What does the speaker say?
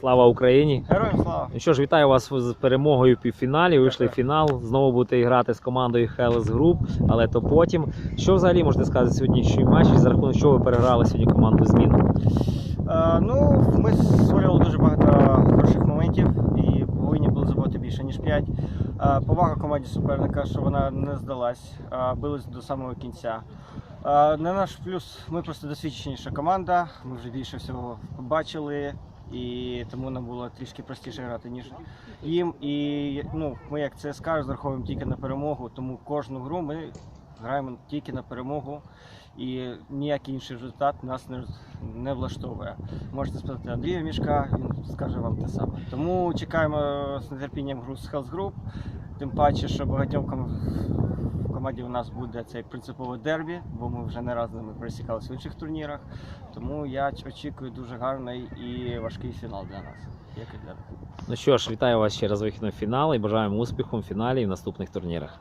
Слава Україні! Героям слава! Ну що ж, вітаю вас з перемогою в півфіналі. Вийшли в фінал. Знову будете грати з командою Hellas Group, але то потім. Що взагалі можете сказати сьогоднішній матч? і За рахунок чого ви переграли сьогодні команду зміну? Е, ну, ми створювали дуже багато хороших моментів і повинні були забити більше, ніж 5. Е, повага команді суперника, що вона не здалась, е, бились до самого кінця. Е, на наш плюс ми просто досвідченіша команда, ми вже більше всього побачили. І тому нам було трішки простіше грати, ніж їм. І ну, ми, як ЦСКА, розраховуємо тільки на перемогу, тому кожну гру ми граємо тільки на перемогу. І ніякий інший результат нас не, не влаштовує. Можете спитати Андрія Мішка, він скаже вам те саме. Тому чекаємо з нетерпінням гру з Health Group. Тим паче, що багатьом команді у нас буде цей принципове дербі, бо ми вже не раз ними пересікалися в інших турнірах. Тому я очікую дуже гарний і важкий фінал для нас, як і для них. Ну що ж, вітаю вас ще раз вихідним вихідному і бажаємо успіху в фіналі і в наступних турнірах.